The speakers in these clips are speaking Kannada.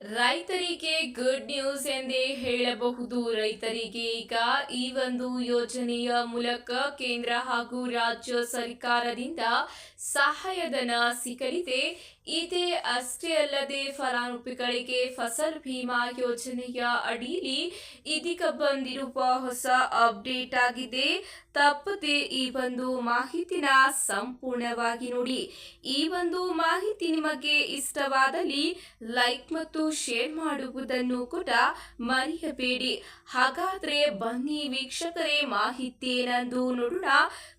ರೈತರಿಗೆ ಗುಡ್ ನ್ಯೂಸ್ ಎಂದೇ ಹೇಳಬಹುದು. ರೈತರಿಗೆ ಈಗ ಈ ಒಂದು ಯೋಜನೆಯ ಮೂಲಕ ಕೇಂದ್ರ ಹಾಗೂ ರಾಜ್ಯ ಸರ್ಕಾರದಿಂದ ಸಹಾಯಧನ ಸಿಗಲಿದೆ. ಇದೇ ಅಷ್ಟೇ ಅಲ್ಲದೆ ಫಲಾನುಭವಿಗಳಿಗೆ ಫಸಲ್ ಭೀಮಾ ಯೋಜನೆಯ ಅಡಿಯಲ್ಲಿ ಇದೀಗ ಬಂದಿರುವ ಹೊಸ ಅಪ್ಡೇಟ್ ಆಗಿದೆ. ತಪ್ಪದೆ ಈ ಒಂದು ಮಾಹಿತಿನ ಸಂಪೂರ್ಣವಾಗಿ ನೋಡಿ. ಈ ಒಂದು ಮಾಹಿತಿ ನಿಮಗೆ ಇಷ್ಟವಾದಲ್ಲಿ ಲೈಕ್ ಮತ್ತು ಶೇರ್ ಮಾಡುವುದನ್ನು ಕೂಡ ಮರೆಯಬೇಡಿ. ಹಾಗಾದ್ರೆ ಬನ್ನಿ ವೀಕ್ಷಕರೇ ಮಾಹಿತಿ ಏನಂದು ನೋಡೋಣ.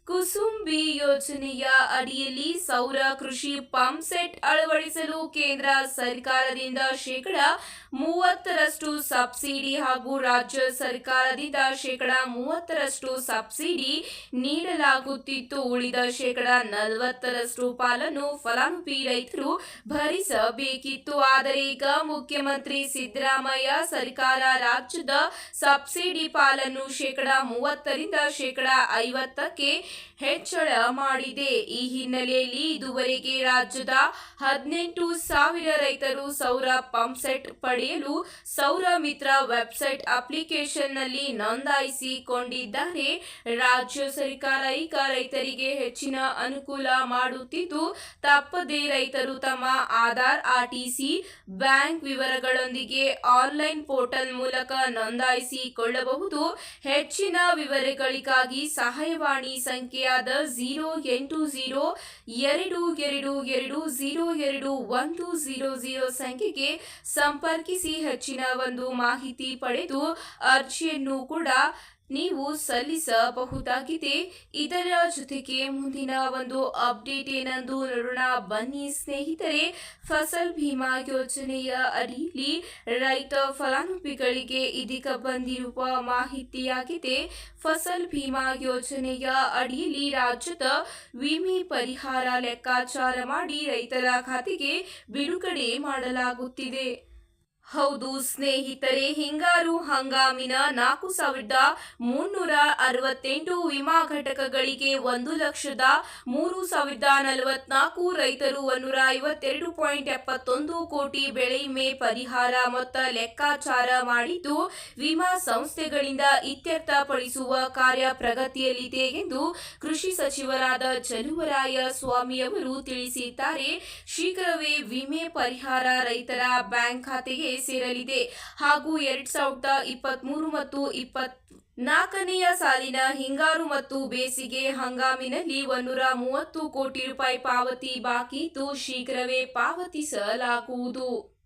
ಕುಸುಂಬಿ ಯೋಜನೆಯ ಅಡಿಯಲ್ಲಿ ಸೌರ ಕೃಷಿ ಪಂಪ್ ಸೆಟ್ ಅಳವಡಿಸಲು ಕೇಂದ್ರ ಸರ್ಕಾರದಿಂದ ಶೇಕಡ ಮೂವತ್ತರಷ್ಟು ಸಬ್ಸಿಡಿ ಹಾಗೂ ರಾಜ್ಯ ಸರ್ಕಾರದಿಂದ ಶೇಕಡ ಮೂವತ್ತರಷ್ಟು ಸಬ್ಸಿಡಿ ನೀಡಲಾಗುತ್ತಿತ್ತು. ಉಳಿದ ಶೇಕಡ ನಲವತ್ತರಷ್ಟು ಪಾಲನ್ನು ಫಲಾನುಭವಿ ರೈತರು ಭರಿಸಬೇಕಿತ್ತು. ಆದರೆ ಈಗ ಮುಖ್ಯಮಂತ್ರಿ ಸಿದ್ದರಾಮಯ್ಯ ಸರ್ಕಾರ ರಾಜ್ಯದ ಸಬ್ಸಿಡಿ ಪಾಲನ್ನು ಶೇಕಡ ಮೂವತ್ತರಿಂದ ಶೇಕಡ ಐವತ್ತಕ್ಕೆ ಹೆಚ್ಚಳ ಮಾಡಿದೆ. ಈ ಹಿನ್ನೆಲೆಯಲ್ಲಿ ಇದುವರೆಗೆ ರಾಜ್ಯದ ಹದಿನೆಂಟು ಸಾವಿರ ರೈತರು ಸೌರ ಪಂಪ್ ಸೆಟ್ ಪಡೆಯಲು ಸೌರ ಮಿತ್ರ ವೆಬ್ಸೈಟ್ ಅಪ್ಲಿಕೇಶನ್ನಲ್ಲಿ ನೋಂದಾಯಿಸಿಕೊಂಡಿದ್ದಾರೆ. ರಾಜ್ಯ ಸರ್ಕಾರ ಈಗ ರೈತರಿಗೆ ಹೆಚ್ಚಿನ ಅನುಕೂಲ ಮಾಡುತ್ತಿದ್ದು, ತಪ್ಪದೇ ರೈತರು ತಮ್ಮ ಆಧಾರ್ ಆರ್ಟಿಸಿ ಬ್ಯಾಂಕ್ ವಿವರಗಳೊಂದಿಗೆ ಆನ್ಲೈನ್ ಪೋರ್ಟಲ್ ಮೂಲಕ ನೋಂದಾಯಿಸಿಕೊಳ್ಳಬಹುದು. ಹೆಚ್ಚಿನ ವಿವರಗಳಿಗಾಗಿ ಸಹಾಯವಾಣಿ ಸಂಖ್ಯೆಯಾದ ಜೀರೋ ಎಂಟು ಜೀರೋ ಎರಡು ಎರಡು ಎರಡು ಜೀರೋ ಎರಡು, ಒಂದು ಜೀರೋ ಜೀರೋ ಸಂಖ್ಯೆಗೆ ಸಂಪರ್ಕಿಸಿ ಹೆಚ್ಚಿನ ಒಂದು ಮಾಹಿತಿ ಪಡೆದು ಅರ್ಜಿಯನ್ನು ಕೂಡ ನೀವು ಸಲ್ಲಿಸಬಹುದಾಗಿದೆ. ಇದರ ಜೊತೆಗೆ ಮುಂದಿನ ಒಂದು ಅಪ್ಡೇಟ್ ಏನೆಂದು ನೋಡೋಣ. ಬನ್ನಿ ಸ್ನೇಹಿತರೆ, ಫಸಲ್ ಭೀಮಾ ಯೋಜನೆಯ ಅಡಿಯಲ್ಲಿ ರೈತ ಫಲಾನುಭವಿಗಳಿಗೆ ಇದೀಗ ಬಂದಿರುವ ಮಾಹಿತಿಯಾಗಿದೆ. ಫಸಲ್ ಭೀಮಾ ಯೋಜನೆಯ ಅಡಿಯಲ್ಲಿ ರಾಜ್ಯದ ವಿಮೆ ಪರಿಹಾರ ಲೆಕ್ಕಾಚಾರ ಮಾಡಿ ರೈತರ ಖಾತೆಗೆ ಬಿಡುಗಡೆ ಮಾಡಲಾಗುತ್ತಿದೆ. ಹೌದು, ಸ್ನೇಹಿತರೆ, ಹಿಂಗಾರು ಹಂಗಾಮಿನ ನಾಲ್ಕು ಸಾವಿರದ ಮುನ್ನೂರ ಅರವತ್ತೆಂಟು ವಿಮಾ ಘಟಕಗಳಿಗೆ ಒಂದು ಲಕ್ಷದ ಮೂರು ಸಾವಿರದ ನಲವತ್ನಾಲ್ಕು ರೈತರು ಒಂದೂರ ಐವತ್ತೆರಡು ಪಾಯಿಂಟ್ ಎಪ್ಪತ್ತೊಂದು ಕೋಟಿ ಬೆಳೆ ವಿಮೆ ಪರಿಹಾರ ಮೊತ್ತ ಲೆಕ್ಕಾಚಾರ ಮಾಡಿದ್ದು, ವಿಮಾ ಸಂಸ್ಥೆಗಳಿಂದ ಇತ್ಯರ್ಥಪಡಿಸುವ ಕಾರ್ಯ ಪ್ರಗತಿಯಲ್ಲಿದೆ ಎಂದು ಕೃಷಿ ಸಚಿವರಾದ ಚಲುವರಾಯ ಸ್ವಾಮಿಯವರು ತಿಳಿಸಿದ್ದಾರೆ. ಶೀಘ್ರವೇ ವಿಮೆ ಪರಿಹಾರ ರೈತರ ಬ್ಯಾಂಕ್ ಖಾತೆಗೆ ಸೇರಲಿದೆ. ಹಾಗೂ ಎರಡ್ ಸಾವಿರದ ಇಪ್ಪತ್ತ್ ಮೂರು ಮತ್ತು ಇಪ್ಪತ್ ನಾಲ್ಕನೆಯ ಸಾಲಿನ ಹಿಂಗಾರು ಮತ್ತು ಬೇಸಿಗೆ ಹಂಗಾಮಿನಲ್ಲಿ ಒಂದೂರ ಮೂವತ್ತು ಕೋಟಿ ರೂಪಾಯಿ ಪಾವತಿ ಬಾಕಿ ಇದ್ದು ಶೀಘ್ರವೇ ಪಾವತಿಸಲಾಗುವುದು.